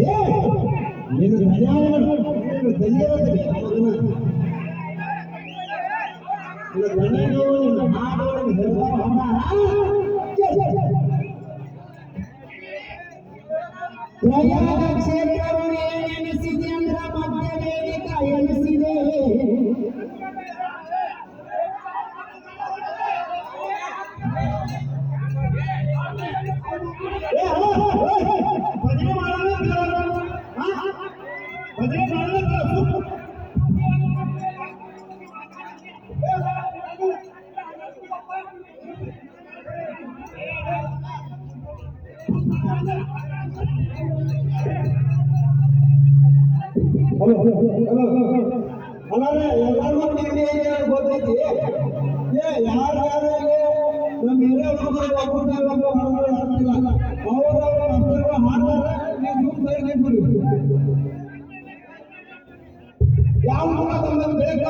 ಏ, ನಿನ್ನ ಅಲ್ಲಾರೆ ಎಲ್ಲರಿಗೂ ನಿನ್ನೆ ಗೊತ್ತೈತಿ ಏ ಯಾರು ಯಾರು ನಮ್ಮ ಹಿರಿಯ ಹುಡುಗರು ಒಬ್ಬರು ಒಬ್ಬರು ಹಾಡ್ತಿಲ್ಲ ಅವರು ಒಬ್ಬರು ಹಾಡ್ತಾರೆ ನೀವು ಸುಮ್ಮನೆ ನಿಂತ್ಬಿಡಿ ಯಾವ ತಮ್ಮ ಬೆಳಗ್ಗೆ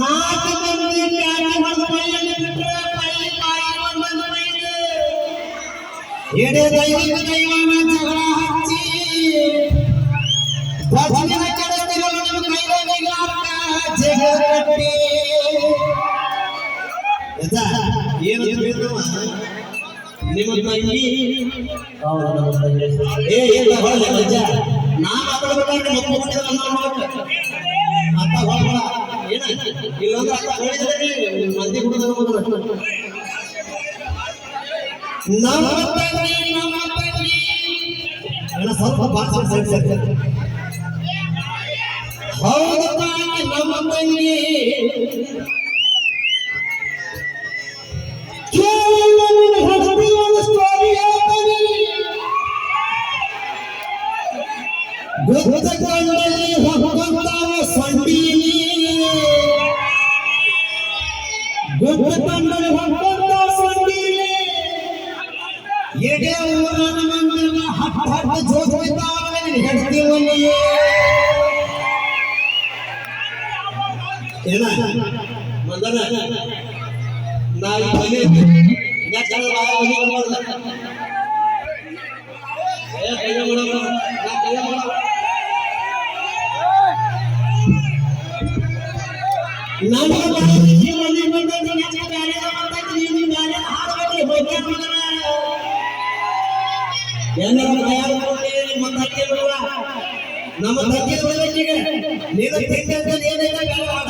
ನಾಲ್ಕು ಮಂದಿ ಬ್ಯಾಟಿ ಹೊಡೆದ ಮೈಯಲ್ಲಿ ಬಿಟ್ರೆ. ಕೈ ಕಾಯಿ ಒಂದೊಂದು ಮೈಗೆ ನಿಮ್ಮ ತಂಗಿ ಏ ಏನ ಹೊರಗೆ ಅಜ್ಜ ನಾ ಮಾತಾಡ್ಬೇಕಾದ್ರೆ ನನ್ನ ಮಾಡ್ಬೇಕು ಅತ್ತ ಹೊರಗ ಏನ? ಇಲ್ಲೊಂದು ಅತ್ತ ಹೇಳಿದ್ರೆ ಸ್ವಲ್ಪ ತಾಯಿ, ನಮ್ಮ मंदर ना? पहले ना चल रहा है वही बन रहा है पहले बड़ा ना पहले बड़ा ना ना बाहर जी मंदिर मंदिर ना चाह प्यारे का मंदिर जी जी प्यारे हाथ में कोई होता है मंदिर ये ना प्यार करके मंदिर के लोग ना मंदिर के लोग ठीक है? नहीं तो ठीक है तो ये नहीं तो प्यार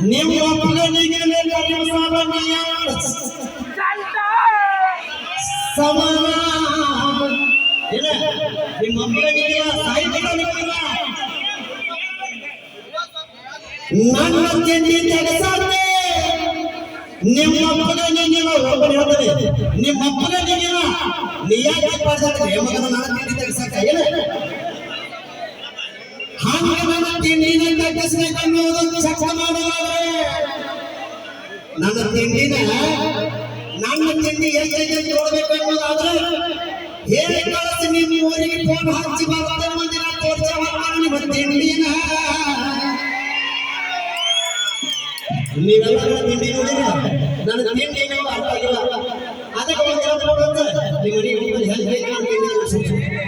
ನಿಮ್ಮ ಮಗನಿಗೆ ನಿಮ್ಮ ಮಗನಿಗೆ ಸಾಹಿತ್ಯ ನನ್ನ ತಿಂಡಿ ತೆಗೆಸಾಕೆ ನಿಮ್ಮ ಮಗನಿಗೆ ಒಬ್ಬರು ಹೇಳ್ತಾರೆ ನಿಮ್ಮ ಮಗನಿಗೆ ನೀ ಯಾಕೆ ಪಾಡ್ದಾಡ್ತೀಯ ಮಗನ ನನ್ನ ತಿಂಡಿ ತೆಗೆಸಾಕ ಏನ ಹಂಗ ನನ್ನ ಕಟ್ಟಿಸ್ಬೇಕನ್ನೋದು ಚಕ್ಕ ಮಾಡಲಾರೆ ನನ್ನ ತಿಂಡಿನ ನನ್ನ ತಿಂಡಿ ಹೇಗೆ ನೋಡಬೇಕು ಅನ್ನೋದಾದ್ರೆ ಹೇಳಿ ಕಳಿಸಿ ನಿಮ್ಮ ಊರಿಗೆ ಫೋನ್ ಹಚ್ಚಿ ಬರ್ತಾರೆ ಮಂದಿರ ತೋರಿಸ ನಿಮ್ಮ ತಿಂಡಿನ ನೀವೆಲ್ಲ ನನ್ನ ತಿಂಡಿ ನೋಡಿರ ನನ್ನ ತಿಂಡಿ ಅರ್ಥ ಆಗಿಲ್ಲ ಅದಕ್ಕೆ ಒಂದು ನೋಡುತ್ತೆ ನಿಮ್ಮ ಮನೆಗೆ ಹೋಗಿ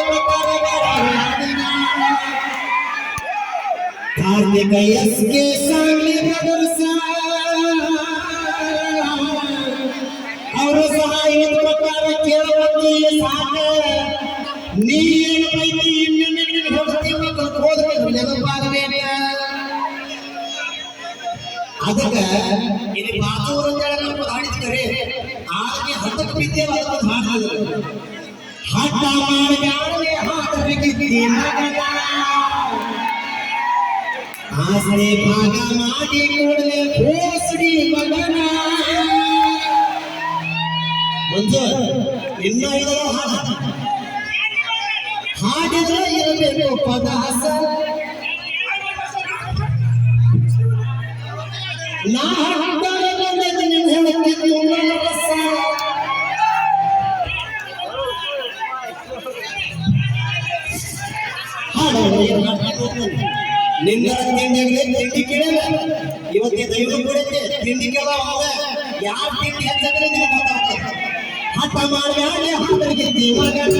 ಇಂಚನಾಳ ಹೆಂಡತಿ ಕೂಡ ಇಂಚಿನ ಕಾಯಿ ಹಾಕತ್ತೆ ಕಾರ್ತಿಕ ಎಸ್ಗೆ ಸಾಂಗ್ಲಿ ಬ್ರದರ್ಸ ಅವರು ಸಹಾಯ ಪ್ರಕಾರ ಕೇಳುವಂತೆ ಸಾಕ ನೀನು ಬೈತಿ ಇನ್ನೊಂದು ನಿನಗೆ ಹೊಡ್ತಿ ಮಕ್ಕಳು ಹೋದ್ರೆ ನೆನಪಾಗಬೇಕ ಅದಕ್ಕ ಇಲ್ಲಿ ಬಾಜೂರು ಅಂತ ಹೇಳಿ ನಮ್ಗೆ ಹಾಡಿದ್ದಾರೆ ಆಕೆ ಹತ್ತಕ್ಕೆ ಬಿದ್ದೇವ ಅದಕ್ಕೆ ಹಾಡಿದ್ರು ಹಠ ಮಾಡಬ್ಯಾಡಲೆ ಹಾಡಬೇಕಿದ್ದಿ ಮಗನ ಆಸರೆ ಭಾಗ ಮಾಡಿ ಕೂಡಲೇ ಘೋಷಣಿ ಮಗನ. ಮಂಜು, ಇನ್ನ ಇದರ ಹಾಡು? ಹಾಡಿದ್ರೆ ಇರಬೇಕು ಪದ ಪದಾಸ ನಾ ಹಾಡ್ತಾರೆ ಬಂದದ್ದು ನಿನ್ನ ಹೇಳುತ್ತಿದ್ದು ನಿನ್ನ ತಿಂಡಿಯಾಗಲೇ ತಿಂಡಿ ಕೇಳಲ್ಲ ಇವತ್ತೇ ದೈವ ಕೊಡುತ್ತೆ ತಿಂಡಿ ಕೇಳೋ ಅವಾಗ ಯಾವ ತಿಂಡಿ ಅಂತಂದ್ರೆ ನಿನಗೆ ಗೊತ್ತಾಗ್ತದೆ ಹಠ ಮಾಡಬೇಡ ಹಾಡರಿಗೆ ಮಗನ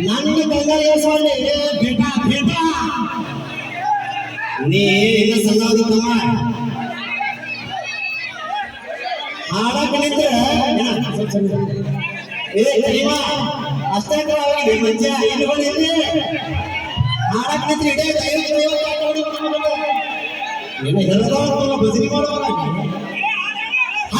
ನನ್ನ ಬಂಗಾರ ಏಸೋಳೆ ಬೇಟ ಬೇಟ ನೀ ತಮ್ಮ ಹಾಡಕ್ ನಿಂತ್ರೆ ಏ ಅಷ್ಟೇ ಅವಾಗ ಮಂಚ ಇಲ್ಲಿ ಬಂದು ಇಲ್ಲಿ ಹಾಡಕ್ ನಿಂತ್ರೆ ಇಡೇ ಏನು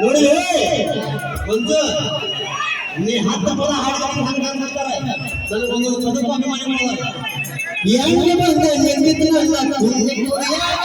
ನೋಡಿ ಒಂದು ನೀ ಹತ್ತು ಪದ ಹಾಡಿದ್ರೆ ಹಂಗ ಅಂತಾರೆ ನನಗೆ ಒಂದು ಪದಕ್ಕೆ ಅಭಿಮಾನಿ ಮಾಡೋದು ಹೆಂಗೆ ಬಂದ ಹೆಂಗಿದ್ರಲ್ಲ ಕುಂದಿ ಕುಡಿಯಾಗ